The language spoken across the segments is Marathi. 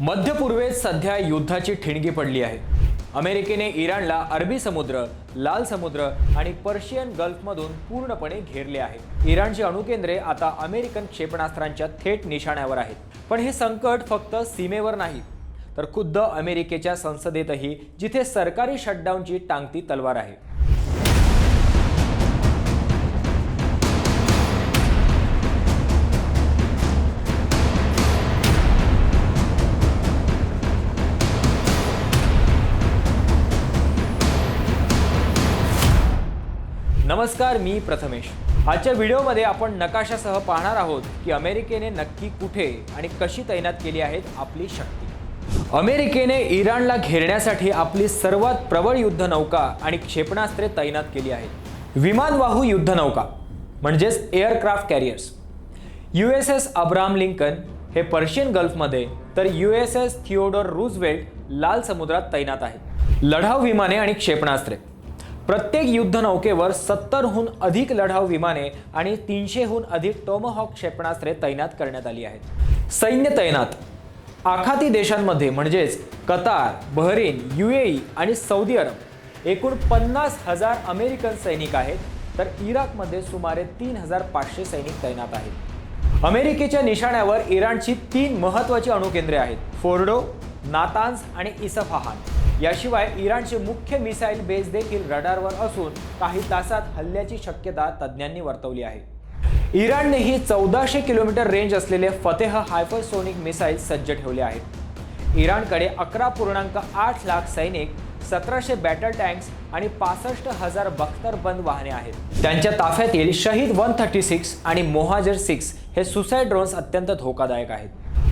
मध्य पूर्वेत सध्या युद्धाची ठिणगी पडली आहे. अमेरिकेने इराणला अरबी समुद्र लाल समुद्र आणि पर्शियन गल्फमधून पूर्णपणे घेरले आहे. इराणची अणुकेंद्रे आता अमेरिकन क्षेपणास्त्रांच्या थेट निशाण्यावर आहेत. पण हे संकट फक्त सीमेवर नाही. तर खुद्द अमेरिकेच्या संसदेतही जिथे सरकारी शटडाऊनची टांगती तलवार आहे. नमस्कार मी प्रथमेश. आजच्या व्हिडिओमध्ये आपण नकाशासह पाहणार आहोत की अमेरिकेने नक्की कुठे आणि कशी तैनात केली आहेत आपली शक्ती. अमेरिकेने इराणला घेरण्यासाठी आपली सर्वात प्रबळ युद्धनौका आणि क्षेपणास्त्रे तैनात केली आहेत. विमानवाहू युद्धनौका म्हणजेच aircraft carriers. U S S Abraham Lincoln हे पर्शियन गल्फमध्ये तर U S S Theodore Roosevelt लाल समुद्रात तैनात आहेत. लढाऊ विमाने आणि क्षेपणास्त्रे. प्रत्येक युद्धनौकेवर सत्तरहून अधिक लढाऊ विमाने आणि तीनशेहून अधिक टोमहॉक क्षेपणास्त्रे तैनात करण्यात आली आहेत. सैन्य तैनात. आखाती देशांमध्ये म्हणजेच कतार बहरीन युएई आणि सौदी अरब. एकूण पन्नास हजार अमेरिकन सैनिक आहेत तर इराकमध्ये सुमारे तीन हजार पाचशे सैनिक तैनात आहेत. अमेरिकेच्या निशाण्यावर इराणची तीन महत्त्वाची अणुकेंद्रे आहेत. फोर्डो नातान्स आणि इसफहान याशिवाय इराणचे मुख्य मिसाईल बेस देखील रडारवर असून काही तासात हल्ल्याची शक्यता तज्ज्ञांनी वर्तवली आहे. इराणनेही चौदाशे किलोमीटर रेंज असलेले फतेह हायपरसोनिक मिसाईल सज्ज ठेवले आहेत. इराणकडे अकरा पूर्णांक आठ लाख सैनिक सतराशे बॅटल टँक्स आणि पासष्ट हजार बख्तरबंद वाहने आहेत. त्यांच्या ताफ्यातील शहीद वन थर्टी सिक्स आणि मोहाजर सिक्स हे सुसाईड ड्रोन्स अत्यंत धोकादायक आहेत.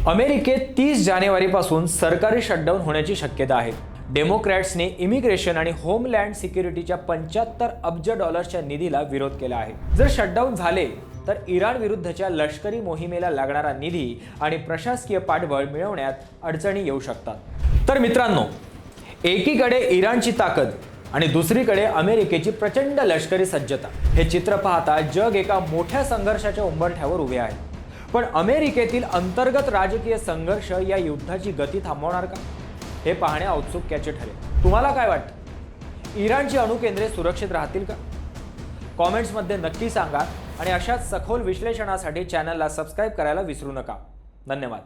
अमेरिकेत तीस जानेवारीपासून सरकारी शटडाऊन होण्याची शक्यता आहे. डेमोक्रॅट्सने इमिग्रेशन आणि होमलँड सिक्युरिटीच्या पंच्याहत्तर अब्ज डॉलर्सच्या निधीला विरोध केला आहे. जर शटडाऊन झाले तर इराण विरुद्धच्या लष्करी मोहिमेला लागणारा निधी आणि प्रशासकीय पाठबळ मिळवण्यात अडचणी येऊ शकतात. तर मित्रांनो एकीकडे इराणची ताकद आणि दुसरीकडे अमेरिकेची प्रचंड लष्करी सज्जता. हे चित्र पाहता जग एका मोठ्या संघर्षाच्या उंबरठ्यावर उभे आहे. पण अमेरिकेतील अंतर्गत राजकीय संघर्ष या युद्धाची गती थांबवणार का? हे पाहणे औत्सुक्याचे ठरेल. तुम्हाला काय वाटतं? इराणची अणुकेंद्रे सुरक्षित राहतील का? कॉमेंट्समध्ये नक्की सांगा आणि अशाच सखोल विश्लेषणासाठी चॅनलला सबस्क्राईब करायला विसरू नका. धन्यवाद.